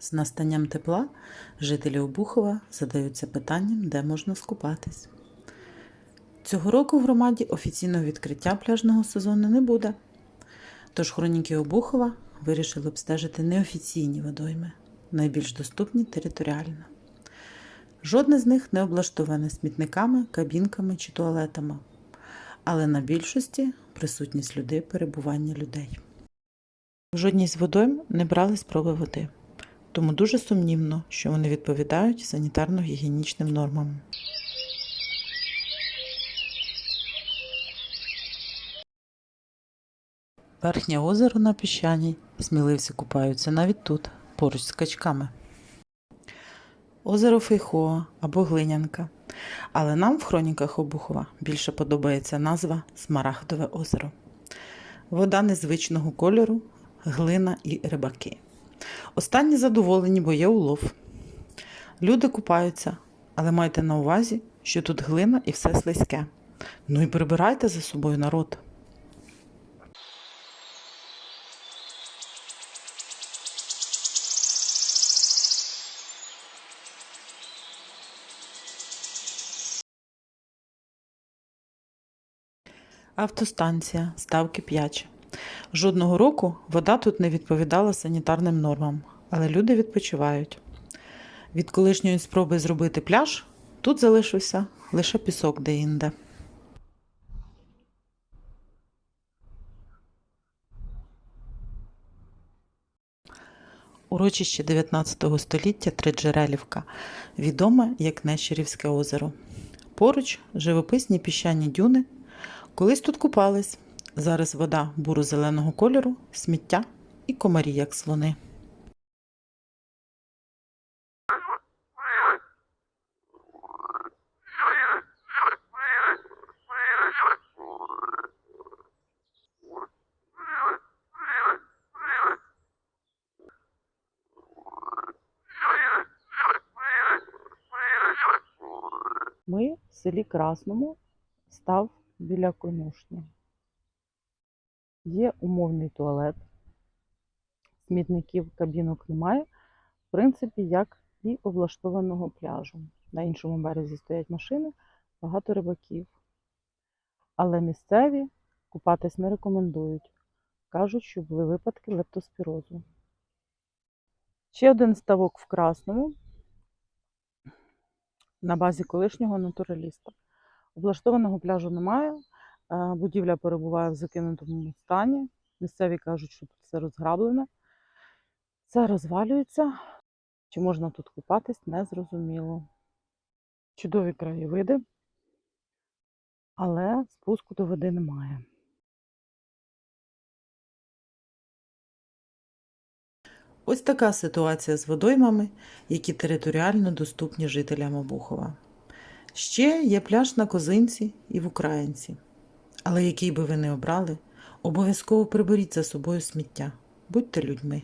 З настанням тепла жителі Обухова задаються питанням, де можна скупатись. Цього року в громаді офіційного відкриття пляжного сезону не буде. Тож хроніки Обухова вирішили обстежити неофіційні водойми, найбільш доступні територіально. Жодне з них не облаштоване смітниками, кабінками чи туалетами, але на більшості присутність людей перебування людей. В жодній з водойм не брали спроби води, тому дуже сумнівно, що вони відповідають санітарно-гігієнічним нормам. Верхнє озеро на піщаній, сміливці купаються навіть тут, поруч з качками. Озеро Фейхоа або Глинянка. Але нам в хроніках Обухова більше подобається назва Смарагдове озеро. Вода незвичного кольору, глина і рибаки. Останні задоволені, бо є улов. Люди купаються, але майте на увазі, що тут глина і все слизьке. Ну і прибирайте за собою народ. Автостанція, ставки 5. Жодного року вода тут не відповідала санітарним нормам, але люди відпочивають. Від колишньої спроби зробити пляж тут залишився лише пісок деінде. Урочище 19 століття Триджерелівка, відоме як Нещерівське озеро. Поруч живописні піщані дюни. Колись тут купались. Зараз вода буро-зеленого кольору, сміття і комарі, як слони. Ми в селі Красному став біля конюшні. Є умовний туалет, смітників, кабінок немає. В принципі, як і облаштованого пляжу. На іншому березі стоять машини, багато рибаків. Але місцеві купатись не рекомендують. Кажуть, що були випадки лептоспірозу. Ще один ставок в Красному на базі колишнього натураліста. Облаштованого пляжу немає. Будівля перебуває в закинутому стані. Місцеві кажуть, що тут все розграблене. Це розвалюється. Чи можна тут купатись, незрозуміло. Чудові краєвиди, але спуску до води немає. Ось така ситуація з водоймами, які територіально доступні жителям Обухова. Ще є пляж на Козинці і в Українці. Але який би ви не обрали, обов'язково приберіть за собою сміття. Будьте людьми.